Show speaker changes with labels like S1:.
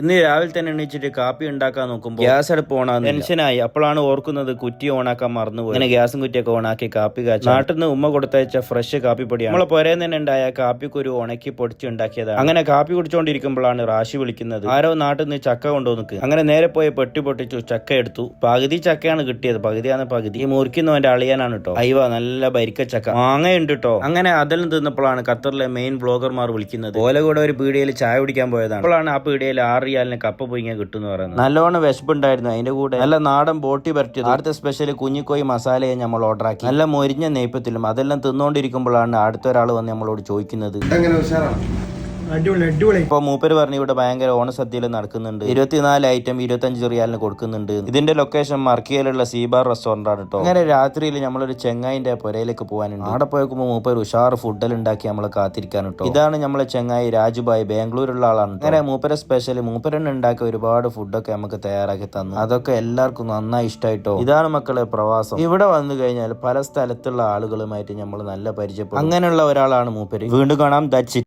S1: ഇന്ന് രാവിലെ തന്നെ എണീച്ചിട്ട് കാപ്പി ഉണ്ടാക്കാൻ നോക്കുമ്പോൾ ഗ്യാസ് അടുപ്പ് ഓണാകും ടെൻഷനായി. അപ്പോഴാണ് ഓർക്കുന്നത് കുറ്റി ഓണാക്കാൻ മറന്നുപോയി അങ്ങനെ ഗ്യാസും കുറ്റിയൊക്കെ ഓണാക്കി കാപ്പി കാച്ചു നാട്ടിൽ നിന്ന് ഉമ്മ കൊടുത്തയച്ച ഫ്രഷ് കാപ്പി പൊടിയാണ്. നമ്മളെ പുരേ തന്നെ ഉണ്ടായ കാപ്പിക്കൊരു ഉണക്കി പൊടിച്ച് ഉണ്ടാക്കിയതാണ്. അങ്ങനെ കാപ്പി കുടിച്ചുകൊണ്ടിരിക്കുമ്പോഴാണ് റാശി വിളിക്കുന്നത്. ആരോ നാട്ടിൽ നിന്ന് ചക്ക കൊണ്ടുവന്നു അങ്ങനെ നേരെ പോയി പെട്ടി പൊട്ടിച്ചു ചക്ക എടുത്തു. പകുതി ചക്കയാണ് കിട്ടിയത്. പകുതിയാണ് പകുതി. ഈ മുറിക്കുന്നവന്റെ അളിയാനാണ് കേട്ടോ അയ്യോ നല്ല ഭരിക്ക ചക്ക. മാങ്ങയുണ്ട് കേട്ടോ അങ്ങനെ അതിലും തിന്നപ്പോഴാണ് ഖത്തറിലെ മെയിൻ ബ്ലോഗർമാർ വിളിക്കുന്നത്. ഓല കൂടെ ഒരു പീടിയയിൽ ചായ കുടിക്കാൻ പോയതാണ്. അപ്പോഴാണ് ആ പീടിയയിൽ ആറ് റിയാലിന് കപ്പ പൊയിങ്ങ കിട്ടും എന്ന് പറയുന്നത്. നല്ലോണം വിശപ്പുണ്ടായിരുന്നു. അതിന്റെ കൂടെ നല്ല നാടൻ ബോട്ടി പരട്ടിയത് അടുത്ത സ്പെഷ്യൽ കുഞ്ഞിക്കോയി മസാലയെ നമ്മൾ ഓർഡർ ആക്കി. നല്ല മൊരിഞ്ഞ നെയ്പ്പത്തിലും അതെല്ലാം തിന്നുകൊണ്ടിരിക്കുമ്പോഴാണ് അടുത്ത ഒരാൾ വന്ന് നമ്മളോട് ചോദിക്കുന്നത്.
S2: എങ്ങനെ ഉഷാറാണ്?
S3: അടിപൊളി അടിപൊളി.
S1: ഇപ്പൊ മൂപ്പര് പറഞ്ഞു ഇവിടെ ഭയങ്കര ഓണസദ്യയിൽ നടക്കുന്നുണ്ട്. ഇരുപത്തിനാല് ഐറ്റം ഇരുപത്തഞ്ച് റിയാലിന് കൊടുക്കുന്നുണ്ട്. ഇതിന്റെ ലൊക്കേഷൻ മർക്കിയയിലുള്ള സീബാർ റെസ്റ്റോറന്റ് ആണ് കേട്ടോ അങ്ങനെ രാത്രിയിൽ നമ്മളൊരു ചെങ്ങായിന്റെ പുരയിലേക്ക് പോകാനുണ്ട്. അവിടെ പോയപ്പോ മൂപ്പര് ഉഷാർ ഫുഡെല്ലാം ഉണ്ടാക്കി നമ്മളെ കാത്തിരിക്കാൻ കേട്ടോ ഇതാണ് നമ്മളെ ചെങ്ങായി രാജുബായ് ബാംഗ്ലൂരുള്ള ആളാണ് അങ്ങനെ മൂപ്പര സ്പെഷ്യൽ മൂപ്പരൻ ഉണ്ടാക്കിയ ഒരുപാട് ഫുഡൊക്കെ നമുക്ക് തയ്യാറാക്കി തന്നു. അതൊക്കെ എല്ലാവർക്കും നന്നായി ഇഷ്ടമായിട്ടോ ഇതാണ് മക്കളെ പ്രവാസം. ഇവിടെ വന്നു കഴിഞ്ഞാൽ പല സ്ഥലത്തുള്ള ആളുകളുമായിട്ട് നമ്മൾ നല്ല പരിചയപ്പെടും. അങ്ങനെയുള്ള ഒരാളാണ് മൂപ്പര്. വീണ്ടും കാണാം. ദാറ്റ്സ്